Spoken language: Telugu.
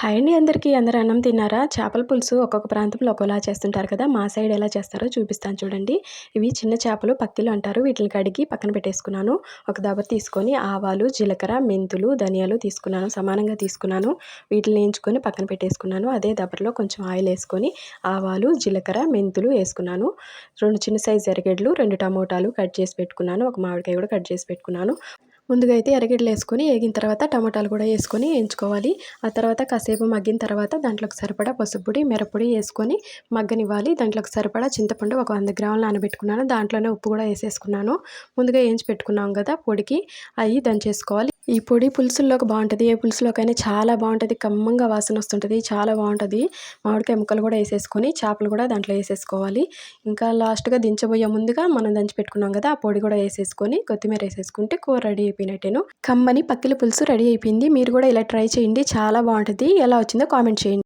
హాయ్ అండి అందరికీ. అందరు అన్నం తిన్నారా? చేపల పులుసు ఒక్కొక్క ప్రాంతంలో ఒక్కోలా చేస్తుంటారు కదా. మా సైడ్ ఎలా చేస్తారో చూపిస్తాను చూడండి. ఇవి చిన్న చేపలు పక్కిలు అంటారు. వీటిని కడిగి పక్కన పెట్టేసుకున్నాను. ఒక దబర తీసుకొని ఆవాలు జీలకర్ర మెంతులు ధనియాలు తీసుకున్నాను. సమానంగా తీసుకున్నాను. వీటిని వేయించుకొని పక్కన పెట్టేసుకున్నాను. అదే దబరలో కొంచెం ఆయిల్ వేసుకొని ఆవాలు జీలకర్ర మెంతులు వేసుకున్నాను. రెండు చిన్న సైజు ఎరగడ్లు రెండు టమోటాలు కట్ చేసి పెట్టుకున్నాను. ఒక మామిడికాయ కూడా కట్ చేసి పెట్టుకున్నాను. ముందుగా అయితే ఎరగడ్డలు వేసుకొని వేగిన తర్వాత టమాటాలు కూడా వేసుకొని వేయించుకోవాలి. ఆ తర్వాత కాసేపు మగ్గిన తర్వాత దాంట్లోకి సరిపడా పసుపుపొడి మిరపొడి వేసుకొని మగ్గనివ్వాలి. దాంట్లోకి సరిపడా చింతపండు ఒక వంద గ్రాములు నానబెట్టుకున్నాను. దాంట్లోనే ఉప్పు కూడా వేసేసుకున్నాను. ముందుగా వేయించి పెట్టుకున్నాం కదా పొడికి అవి దంచేసుకోవాలి. ఈ పొడి పులుసుల్లోకి బాగుంటుంది. ఏ పులుసులోకైనా చాలా బాగుంటుంది. కమ్మంగా వాసన వస్తుంటుంది. చాలా బాగుంటుంది. మామిడికాయ ముక్కలు కూడా వేసేసుకొని చేపలు కూడా దాంట్లో వేసేసుకోవాలి. ఇంకా లాస్ట్గా దించబోయే ముందుగా మనం దంచి పెట్టుకున్నాం కదా ఆ పొడి కూడా వేసేసుకొని కొత్తిమీర వేసేసుకుంటే కూర రెడీ అయిపోయినట్టేను కమ్మని పక్కిల పులుసు రెడీ అయిపోయింది. మీరు కూడా ఇలా ట్రై చేయండి. చాలా బాగుంటుంది. ఎలా వచ్చిందో కామెంట్ చేయండి.